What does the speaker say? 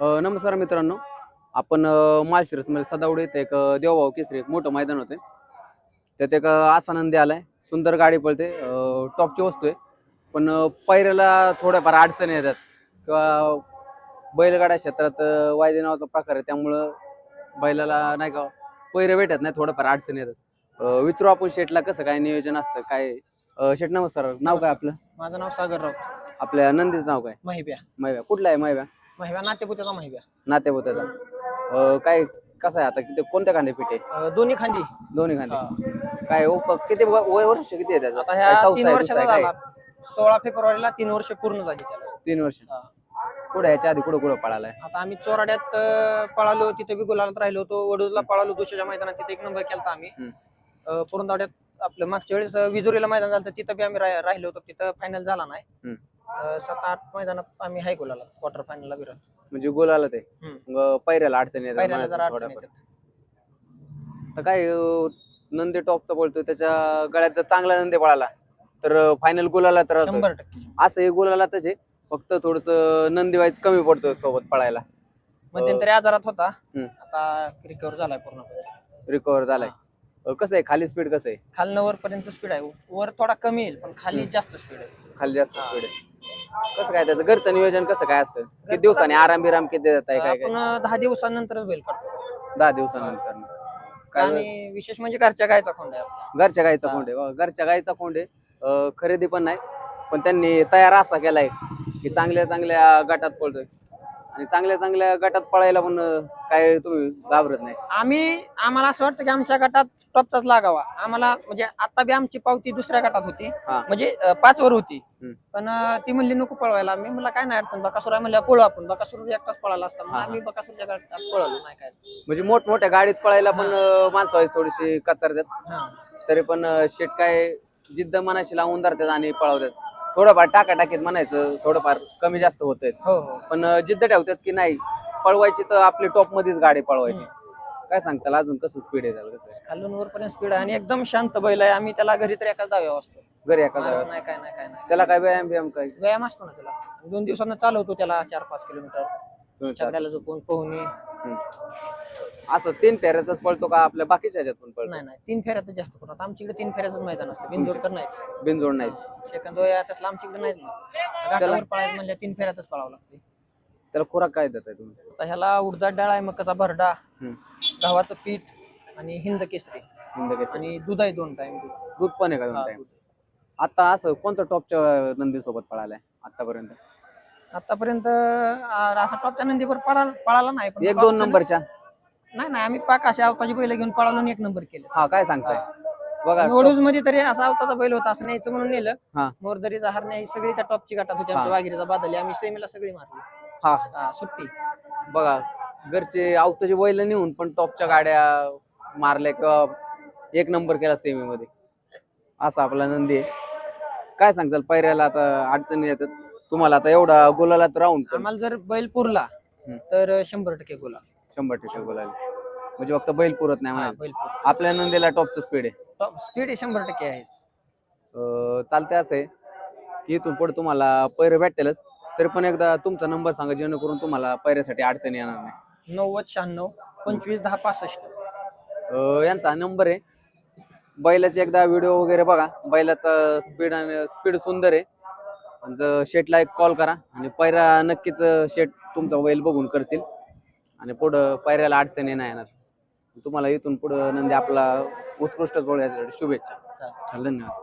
नमस्कार मित्रांनो. आपण अ, माळशिरसमध्ये सदावडी इथे एक देवभाऊ केसरी एक मोठं मैदान होते. त्यात एक अ, असा नंदी आलाय. सुंदर गाडी पळते. टॉपची वस्तू आहे. पण पैऱ्याला थोड्याफार अडचणी येतात. किंवा बैलगाड्या क्षेत्रात वायदे नावाचा प्रकार आहे. त्यामुळं बैलाला नाही का पैरे भेटत नाही. थोडंफार अडचणी येतात. विचारू आपण शेटला कसं काय नियोजन असतं काय शेट नमस्कार. नाव काय आपलं? माझं नाव सागर राऊत. आपल्या नंदीचं नाव काय? महिब्या. मैव्या कुठला आहे मैव्या महिब्या नातेपुत्याचा महिब्या नातेपुत्याचा अं, काय कसं आहे आता? किती कोणत्या कांदे पिठे? अं, दोन्ही खांदी. दोन्ही कांदे काय ओ, प- किती व- वय वर्ष किती आहे त्याचं? आता काय ह्या चौथा तीन आहे, वर्षाचा दुसरा आहे, झाला. सोळा फेब्रुवारीला तीन वर्ष पूर्ण झाली त्याला? तीन वर्ष. हा. कुठे ह्याच्या आधी कुठं कुठं पळालाय? आता आम्ही चोराड्यात अं, पळालो तिथे बी गुलालात राहिलो होतो. वडूजला पळालो दुसऱ्या मैदानात तिथे एक नंबर केला आम्ही. हम्म. अं, पुरंदावड्यात आपलं मागच्या वेळेस अं, विजोरीला मैदान झालं होतं, तिथं बी आम्ही राह- राहिलो होतो. तिथं फायनल झाला नाही. हम्म. अं, सात आठ मैदानात आम्ही हाय गुलाला क्वार्टर फायनलला बी राहिलो. म्हणजे गोलाला ते? हम्म. मग पैऱ्याला अडचणी येतात पायऱ्याला जरा माणसाला अडचण. येतात तर काय अं, नंदी टॉपचा पळतोय त्याच्या गळ्यात जर चांगला नंदी पळाला तर फायनल गुलाला तर राहतोय. शंभर. टक्के असं हे गुलाला आहे फक्त थोडस नंदी वाईज कमी पडतोय सोबत पळायला. मध्यंतरी आजारात होता. हम्म. आता रिकवर झालाय पूर्णपणे. रिकवर झालाय. अं, कसं आहे खाली स्पीड कसं आहे? खालनं वर पर्यंत स्पीड आहे. वर थोडा कमी येईल पण खाली जास्त स्पीड आहे. खाली जास्त स्पीड कसं काय त्याचं घरचं नियोजन कसं काय असतं? किती दिवसांनी आराम बिराम किती देत आहे काय काय? आपण दहा दिवसानंतरच बैल काढतो. दहा दिवसानंतर. काय आणि विशेष म्हणजे घरच्या गायचा खोंड आहे आपला. घरच्या गाईचा. कोंड आहे. घरच्या गाईचा कोंड आहे. अं, खरेदी पण नाही पण त्यांनी तयार असा केलाय की चांगल्या चांगल्या गटात पळतोय. आणि चांगल्या चांगल्या गटात पळायला पण काय तुम्ही घाबरत नाही. आम्ही आम्हाला असं वाटतं की आमच्या गटात टॉपचाच लागावा. आम्हाला म्हणजे आता बी आमची पावती दुसऱ्या गटात होती. हा. म्हणजे अं, पाच वर होती. हम्म. पण अं, ती म्हणली नको पळवायला. मी म्हणलं काय नाही अडचण बकासूर आहे म्हणलं पळू आपण. बकासूर एकटाच पळाला असता. मग हा, हा. आम्ही बकासूरच्या गटात पळवलो नाही काय. म्हणजे मोठमोठ्या गाडीत पळायला पण अं, माणसं आहेत थोडीशी कचरतात. हा. तरी पण शेट काय जिद्द मनाशी लावून धरतात आणि पळवतात. थोडंफार टाकाटाकीत म्हणायचं थोडंफार कमी जास्त होतंय. हो हो. पण जिद्द ठेवतात की नाही पळवायची तर आपली टॉप मध्येच गाडी पळवायची. काय सांगताल अजून कसं स्पीड आहे त्याला कसं? खालून वरपर्यंत स्पीड आहे आणि एकदम शांत बैल आहे. आम्ही त्याला घरी तर एकाच जाव्या असतो. घरी एका मारत. नाही काय नाही काय नाही. त्याला काय व्यायाम बियाम काय व्यायाम असतो ना त्याला. दोन दिवसांना चालवतो त्याला चार पाच किलोमीटर. दोन चार. सगळ्याला झोपून पोहणे हम्म. असं तीन फेऱ्यातच पळतो का आपल्या बाकीच्या ह्याच्यात पण पळतो? नाही नाही तीन फेऱ्यातच जास्त पडतात आमच्याकडे तीन फेऱ्याच मैदान असतं. तर नाहीच. बिनजोड नाहीच. सेकंद तसलं आमच्याकडे नाहीच ना. पळायचं म्हणजे तीन फेऱ्यातच पळावं लागते त्याला खुराक काय देत आहे तुम्ही? आता ह्याला उडदाट डाळ आहे मकाचा भरडा हम्म. गव्हाचं पीठ आणि हिंद केसरी. हिंद केसरी. आणि दूध आहे दोन टाइम दूध. पण आहे का दोन टाइम आता असं कोणतं टॉपच्या नंदी सोबत पळालाय आतापर्यंत? आतापर्यंत असा टॉपच्या नंदीवर पळाला पळाला नाही पण एक दोन नंबरच्या? नाही नाही आम्ही पाक अशा अवताची बैल घेऊन पळालो आणि एक नंबर केले. हा काय सांगताय? बघा वडूजमध्ये तरी असा अवताचा बैल होता असं न्यायचं म्हणून नेलं. हा. मोरदरीचा हरण्या ही सगळी त्या टॉपची गाठात होती आमच्या हा. वागिरीचा बादली आम्ही सेमीला सगळी मारली. हा. हा, सुट्टी. बघा घरचे आवताची बैल नेऊन पण टॉपच्या गाड्या मारल्या किंवा एक नंबर केला सेमी मध्ये असा आपला नंदी आहे. काय सांगताल पैऱ्याला आता अडचणी येतात. तुम्हाला आता एवढा गुलालात राहून पण आम्हाला जर बैल पुरला हम्म. तर शंभर टक्के गोला शंभर टक्के गुलाल. म्हणजे फक्त बैल पुरत नाही हा, म्हणायचं बैल पुरला आपल्या नंदीला टॉपचं स्पीड आहे. स्पीड शंभर टक्के आहे. अं, चालतंय असं आहे की इथून पुढे तुम्हाला पैरे भेटतीलच तरी पण एकदा तुमचा नंबर सांगा जेणेकरून तुम्हाला पैऱ्यासाठी अडचणी येणार नाही. नव्वद शहाण्णव पंचवीस दहा पासष्ट. अं, यांचा नंबर आहे. बैलाचे एकदा व्हिडिओ वगैरे बघा. बैलाचा स्पीड आणि स्पीड सुंदर आहे. आणि जर शेटला एक कॉल करा आणि पैरा नक्कीच शेट तुमचा बैल बघून करतील. आणि पुढं पैऱ्याला अडचणी नाही येणार. तुम्हाला इथून पुढं नंदी आपला उत्कृष्टच बोल याच्यासाठी शुभेच्छा. धन्यवाद.